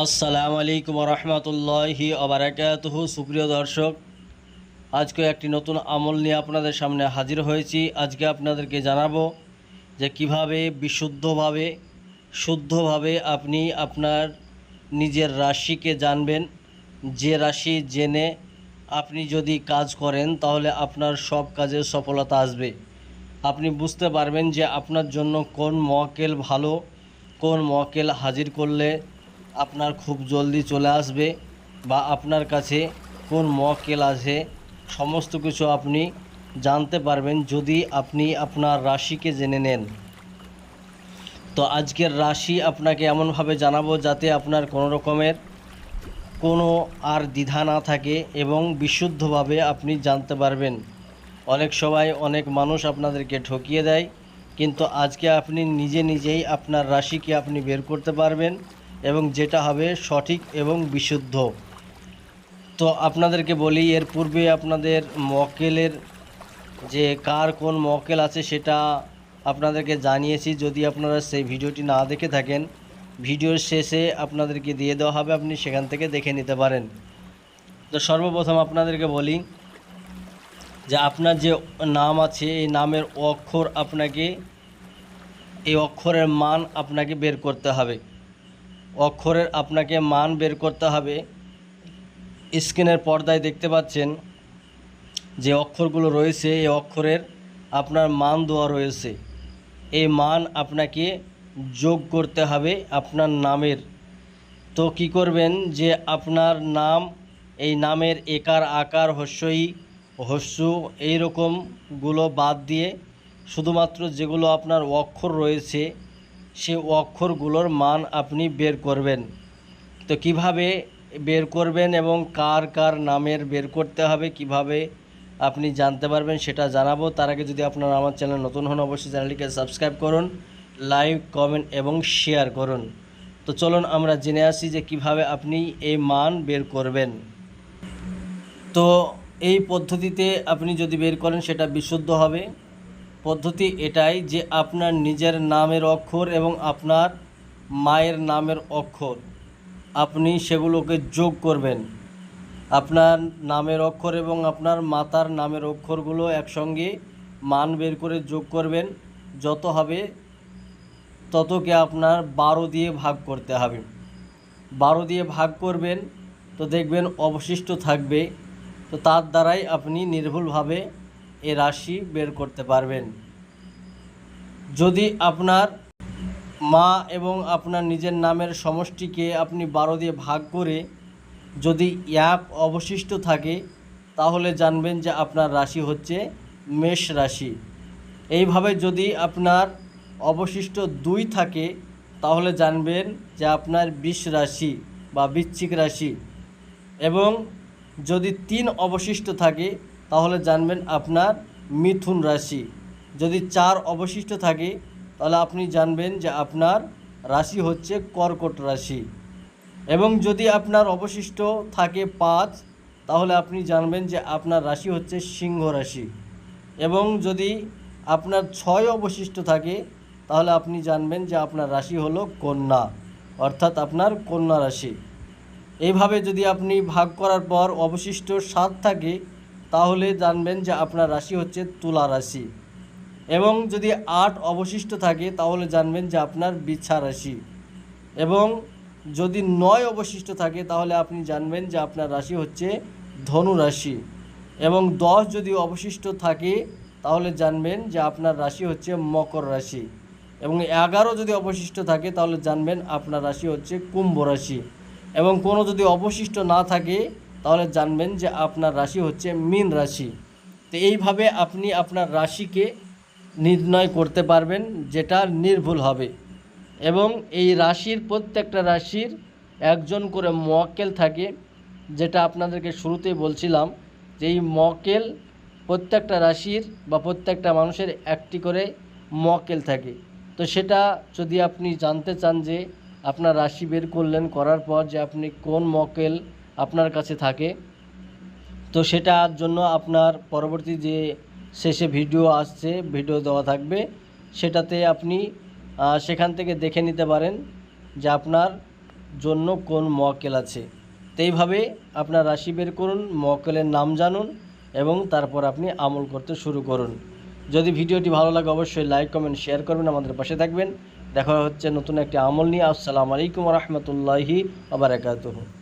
আসসালামু আলাইকুম রহমতুল্লাহি আবরাকাতহু সুপ্রিয় দর্শক, আজকে একটি নতুন আমল নিয়ে আপনাদের সামনে হাজির হয়েছি। আজকে আপনাদেরকে জানাব যে কীভাবে বিশুদ্ধভাবে, শুদ্ধভাবে আপনি আপনার নিজের রাশিকে জানবেন। যে রাশি জেনে আপনি যদি কাজ করেন, তাহলে আপনার সব কাজে সফলতা আসবে। আপনি বুঝতে পারবেন যে আপনার জন্য কোন মক্কেল ভালো, কোন মক্কেল হাজির করলে আপনার খুব জলদি চলে আসবে বা আপনার কাছে কোন মক্কেল আছে, সমস্ত কিছু আপনি জানতে পারবেন যদি আপনি আপনার রাশিকে জেনে নেন। তো আজকের রাশি আপনাকে এমনভাবে জানাব যাতে আপনার কোনো রকমের কোনো আর দ্বিধা না থাকে এবং বিশুদ্ধভাবে আপনি জানতে পারবেন। অনেক সময় অনেক মানুষ আপনাদেরকে ঠকিয়ে দেয়, কিন্তু আজকে আপনি নিজে নিজেই আপনার রাশিকে আপনি বের করতে পারবেন। এবং যেটা হবে সঠিক এবং বিশুদ্ধ। তো আপনাদেরকে বলি, এর পূর্বে আপনাদের মকেলের যে কার কোন মকেল আছে সেটা আপনাদেরকে জানিয়েছি। যদি আপনারা সেই ভিডিওটি না দেখে থাকেন, ভিডিওর শেষে আপনাদেরকে দিয়ে দেওয়া হবে, আপনি সেখান থেকে দেখে নিতে পারেন। তো সর্বপ্রথম আপনাদেরকে বলি যে আপনার যে নাম আছে, এই নামের অক্ষর আপনাকে, এই অক্ষরের মান আপনাকে বের করতে হবে। অক্ষরের আপনাকে মান বের করতে হবে। স্ক্রিনের পর্দায় দেখতে পাচ্ছেন যে অক্ষরগুলো রয়েছে, এই অক্ষরের আপনার মান দেওয়া রয়েছে। এই মান আপনাকে যোগ করতে হবে আপনার নামের। তো কি করবেন যে আপনার নাম, এই নামের একার আকার, হস্যই, হস্যু, এইরকমগুলো বাদ দিয়ে শুধুমাত্র যেগুলো আপনার অক্ষর রয়েছে সে অক্ষরগুলোর মান আপনি বের করবেন। তো কীভাবে বের করবেন এবং কার কার নামের বের করতে হবে, কীভাবে আপনি জানতে পারবেন সেটা জানাব। তার আগে যদি আপনারা আমার চ্যানেল নতুন হন, অবশ্যই চ্যানেলটিকে সাবস্ক্রাইব করুন, লাইক, কমেন্ট এবং শেয়ার করুন। তো চলুন আমরা জেনে আসি যে কীভাবে আপনি এই মান বের করবেন। তো এই পদ্ধতিতে আপনি যদি বের করেন, সেটা বিশুদ্ধ হবে। পদ্ধতি এটাই যে আপনার নিজের নামের অক্ষর এবং আপনার মায়ের নামের অক্ষর। আপনি সেগুলোকে যোগ করবেন। আপনার নামের অক্ষর এবং আপনার মাতার নামের অক্ষরগুলো একসঙ্গে মান বের করে যোগ করবেন। যত হবে ততকে আপনার বারো দিয়ে ভাগ করতে হবে। বারো দিয়ে ভাগ করবেন তো দেখবেন অবশিষ্ট থাকবে। তো তার দ্বারাই আপনি নির্ভুলভাবে এ রাশি বের করতে পারবেন। যদি আপনার মা এবং আপনার নিজের নামের সমষ্টিকে আপনি বারো দিয়ে ভাগ করে যদি এক অবশিষ্ট থাকে, তাহলে জানবেন যে আপনার রাশি হচ্ছে মেষ রাশি। এইভাবে যদি আপনার অবশিষ্ট দুই থাকে, তাহলে জানবেন যে আপনার বিষ রাশি বা বৃশ্চিক রাশি। এবং যদি তিন অবশিষ্ট থাকে তাহলে জানবেন আপনার মিথুন রাশি। যদি চার অবশিষ্ট থাকে, তাহলে আপনি জানবেন যে আপনার রাশি হচ্ছে কর্কট রাশি। এবং যদি আপনার অবশিষ্ট থাকে পাঁচ, তাহলে আপনি জানবেন যে আপনার রাশি হচ্ছে সিংহ রাশি। এবং যদি আপনার ছয় অবশিষ্ট থাকে, তাহলে আপনি জানবেন যে আপনার রাশি হলো কন্যা, অর্থাৎ আপনার কন্যা রাশি। এইভাবে যদি আপনি ভাগ করার পর অবশিষ্ট সাত থাকে তাহলে জানবেন যে আপনার রাশি হচ্ছে তুলা রাশি। এবং যদি আট অবশিষ্ট থাকে, তাহলে জানবেন যে আপনার বিছা রাশি। এবং যদি নয় অবশিষ্ট থাকে, তাহলে আপনি জানবেন যে আপনার রাশি হচ্ছে ধনু রাশি। এবং দশ যদি অবশিষ্ট থাকে, তাহলে জানবেন যে আপনার রাশি হচ্ছে মকর রাশি। এবং এগারো যদি অবশিষ্ট থাকে, তাহলে জানবেন আপনার রাশি হচ্ছে কুম্ভ রাশি। এবং কোনো যদি অবশিষ্ট না থাকে তাহলে জানবেন যে আপনার রাশি হচ্ছে মীন রাশি। তো এইভাবে আপনি আপনার রাশিকে নির্ণয় করতে পারবেন, যেটা নির্ভুল হবে। এবং এই রাশির প্রত্যেকটা রাশির একজন করে মক্কেল থাকে, যেটা আপনাদেরকে শুরুতেই বলছিলাম যে এই মকেল প্রত্যেকটা রাশির বা প্রত্যেকটা মানুষের একটি করে মকেল থাকে। তো সেটা যদি আপনি জানতে চান যে আপনার রাশি বের করলেন, করার পর যে আপনি কোন মক্কেল আপনার কাছে থাকে। তো সেটার জন্য আপনার পরবর্তী যে শেষে ভিডিও আসছে, ভিডিও দেওয়া থাকবে, সেটাতে আপনি সেখান থেকে দেখে নিতে পারেন যে আপনার জন্য কোন মক্কেল আছে। তো এইভাবে আপনার রাশি বের করুন মক্কেলের নাম জানুন এবং তারপর আপনি আমল করতে শুরু করুন। যদি ভিডিওটি ভালো লাগে অবশ্যই লাইক, কমেন্ট, শেয়ার করবেন, আমাদের পাশে থাকবেন। দেখা হচ্ছে নতুন একটি আমল নিয়ে। আসসালামু আলাইকুম রহমতুল্লাহি আবরাকাতুহু